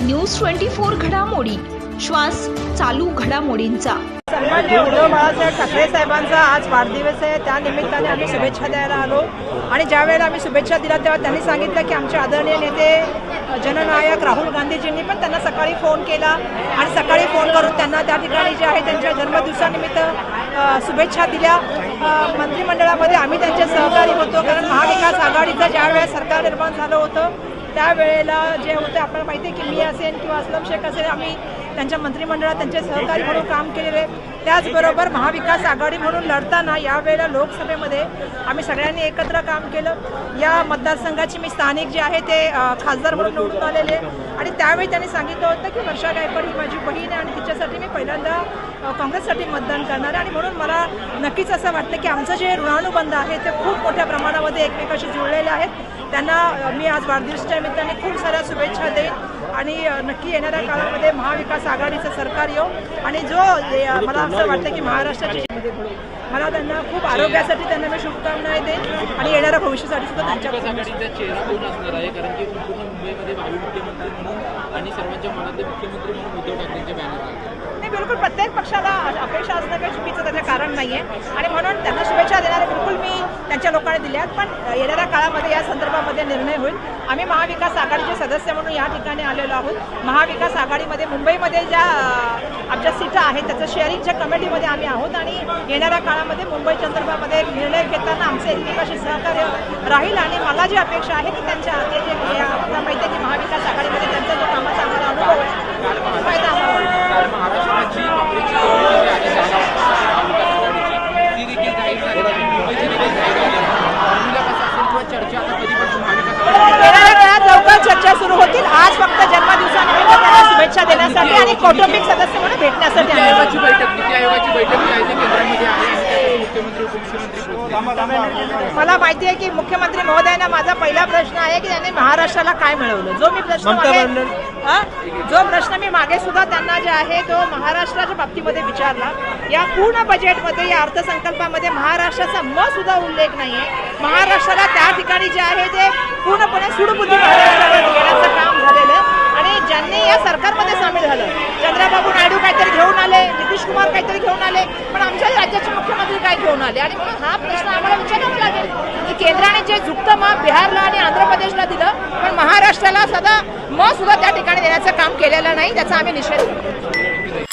News twenty four घडामोडी. श्वास चालू घडामोडींचा. सन्मान्य उद्धव बाळासाहेब ठाकरे साहेबांचा आज वाढदिवस आहे. त्या निमित्ताने आम्ही शुभेच्छा द्यायला आलो. आणि ज्यावेळेला आम्ही शुभेच्छा दिल्या तेव्हा त्यांनी सांगितलं की आमचे आदरणीय नेते जननायक राहुल गांधीजींनी पण त्यांना सकाळी फोन केला. आणि सकाळी फोन करून त्यांना त्या ठिकाणी जे आहे त्यांच्या जन्मदिवसानिमित्त शुभेच्छा दिल्या. मंत्रिमंडळामध्ये आम्ही त्यांचे सहकारी होतो. कारण महाविकास आघाडीचं ज्या वेळेस सरकार निर्माण झालं होतं त्यावेळेला जे होते आपल्याला माहिती आहे की मी असेल किंवा असलम शेख असेल आम्ही त्यांच्या मंत्रिमंडळात त्यांचे सहकारी म्हणून काम केलेले. त्याचबरोबर महाविकास आघाडी म्हणून लढताना यावेळेला लोकसभेमध्ये आम्ही सगळ्यांनी एकत्र काम केलं. या मतदारसंघाची मी स्थानिक जे आहे ते खासदार म्हणून निवडून आलेले आणि त्यावेळी त्यांनी सांगितलं होतं की वर्षा गायकवाड ही माझी बहीण आहे आणि तिच्यासाठी मी पहिल्यांदा काँग्रेससाठी मतदान करणार आहे. आणि म्हणून मला नक्कीच असं वाटतं की आमचं जे ऋणानुबंध आहे ते खूप मोठ्या प्रमाणात एकमेकाशी जुळलेले आहेत. त्यांना मी आज वाढदिवसाच्या निमित्ताने खूप साऱ्या शुभेच्छा देईन. आणि नक्की येणाऱ्या काळामध्ये महाविकास आघाडीचं सरकार येऊ आणि जो मला असं वाटतं की महाराष्ट्राची मला त्यांना खूप आरोग्यासाठी त्यांना मी शुभकामना देईन आणि येणाऱ्या भविष्यासाठी सुद्धा त्यांच्या बिलकुल प्रत्येक पक्षाला अपेक्षा असणं काही चुकीचं त्याचं कारण नाही आहे आणि म्हणून त्यांना शुभेच्छा देणारे त्यांच्या लोकांनी दिल्या आहेत पण येणाऱ्या काळामध्ये या संदर्भामध्ये निर्णय होईल. आम्ही महाविकास आघाडीचे सदस्य म्हणून या ठिकाणी आलेलो आहोत. महाविकास आघाडीमध्ये मुंबईमध्ये ज्या आमच्या सीटा आहेत त्याचं शेअरिंगच्या कमिटीमध्ये आम्ही आहोत. आणि येणाऱ्या काळामध्ये मुंबई संदर्भामध्ये निर्णय घेताना आमचे एकमेकाशी सहकार्य राहील. आणि मला जी अपेक्षा आहे की त्यांच्या ते जे माहिती आहे की महाविकास आघाडीमध्ये त्यांचा जो कामाचा आम्हाला अनुभव आहे तो फायदा आम्हाला होईल. काल महाराष्ट्राची काँग्रेसची कमिटी जी आहे जागा महाविकास आघाडीची ती देखील जाहीर झाली आणि मुंबईची देखील जाहीर झाली फॉर्म्युला कसा असेल किंवा चर्चा आता कधीपासून महाविकास आघाडी येणाऱ्या काळात लवकर चर्चा सुरू होतील आज फक्त जन्मदिवसानिमित्त त्यांना देण्यासाठी आणि कौटुंबिक सदस्य म्हणून भेटण्यासाठी. आयोगाची बैठक नीती आयोगाची बैठक जी आहे? ती केंद्रामध्ये आहे आणि त्यासाठी मुख्यमंत्री उपमुख्यमंत्री पोहोचले मला माहिती आहे की मुख्यमंत्री महोदयांना माझा पहिला प्रश्न आहे की त्यांनी महाराष्ट्राला काय मिळवलं. जो मी प्रश्न मागे हा? जो प्रश्न मी मागे सुद्धा त्यांना जे आहे तो महाराष्ट्राच्या बाबतीमध्ये विचारला. या पूर्ण बजेटमध्ये या अर्थसंकल्पामध्ये महाराष्ट्राचा म सुद्धा उल्लेख नाही आहे महाराष्ट्राला त्या ठिकाणी जे आहे ते पूर्णपणे सुडबुद्धी महाराष्ट्राला देण्याचं काम झालेलं आहे आणि ज्यांनी या सरकारमध्ये सामील झालं चंद्राबाबू नायडू काहीतरी घेऊन आले नितीश कुमार काहीतरी घेऊन आले पण आमच्या राज्याचे मुख्यमंत्री काय घेऊन आले? आणि म्हणून हा प्रश्न आम्हाला विचारावा लागेल की केंद्राने जे झुकतं मग बिहारला आणि आंध्र प्रदेशला दिलं पण महाराष्ट्राला सदा मग सुद्धा त्या ठिकाणी देण्याचं काम केलेलं नाही त्याचा आम्ही निषेध करतो.